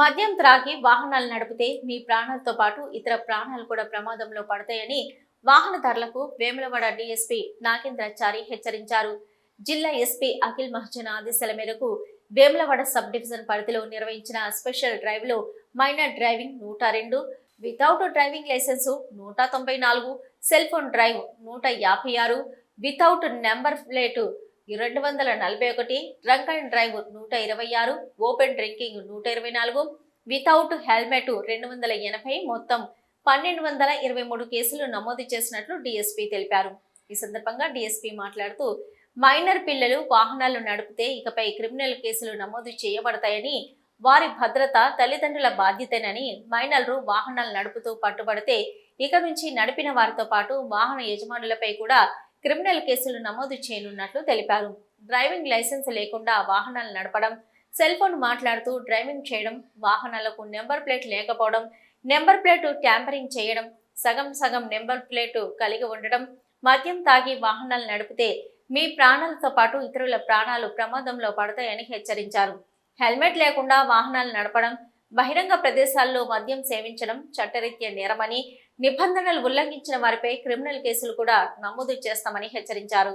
మద్యం త్రాగి వాహనాలు నడిపితే మీ ప్రాణాలతో పాటు ఇతర ప్రాణాలు కూడా ప్రమాదంలో పడతాయని వాహనదారులకు వేములవాడ డీఎస్పీ నాగేంద్రాచారి హెచ్చరించారు. జిల్లా ఎస్పీ అఖిల్ మహజన్ ఆదేశాల మేరకు వేములవాడ సబ్ డివిజన్ పరిధిలో నిర్వహించిన స్పెషల్ డ్రైవ్లో మైనర్ డ్రైవింగ్ నూట రెండు వితౌట్ డ్రైవింగ్ లైసెన్సు నూట తొంభై నాలుగు సెల్ ఫోన్ డ్రైవ్ నూట యాభై ఆరు వితౌట్ నెంబర్ ప్లేటు రెండు వందల నలభై ఒకటి డ్రంక్ అండ్ డ్రైవ్ నూట ఇరవై ఆరు ఓపెన్ డ్రింకింగ్ నూట ఇరవై నాలుగు వితౌట్ హెల్మెట్ రెండు వందల ఎనభై మొత్తం పన్నెండు వందల ఇరవై మూడు కేసులు నమోదు చేసినట్లు డీఎస్పీ తెలిపారు. ఈ సందర్భంగా డీఎస్పీ మాట్లాడుతూ మైనర్ పిల్లలు వాహనాలు నడిపితే ఇకపై క్రిమినల్ కేసులు నమోదు చేయబడతాయని వారి భద్రత తల్లిదండ్రుల బాధ్యతేనని మైనర్లు వాహనాలు నడుపుతూ పట్టుబడితే ఇక నుంచి నడిపిన వారితో పాటు వాహన యజమానులపై కూడా క్రిమినల్ కేసులు నమోదు చేయనున్నట్లు తెలిపారు. డ్రైవింగ్ లైసెన్స్ లేకుండా వాహనాలు నడపడం సెల్ ఫోన్ మాట్లాడుతూ డ్రైవింగ్ చేయడం వాహనాలకు నెంబర్ ప్లేట్ లేకపోవడం నెంబర్ ప్లేటు ట్యాంపరింగ్ చేయడం సగం సగం నెంబర్ ప్లేటు కలిగి ఉండడం మద్యం తాగి వాహనాలు నడిపితే మీ ప్రాణాలతో పాటు ఇతరుల ప్రాణాలు ప్రమాదంలో పడతాయని హెచ్చరించారు. హెల్మెట్ లేకుండా వాహనాలు నడపడం బహిరంగ ప్రదేశాల్లో మద్యం సేవించడం చట్టరీత్యా నేరమని నిబంధనలు ఉల్లంఘించిన వారిపై క్రిమినల్ కేసులు కూడా నమోదు చేస్తామని హెచ్చరించారు.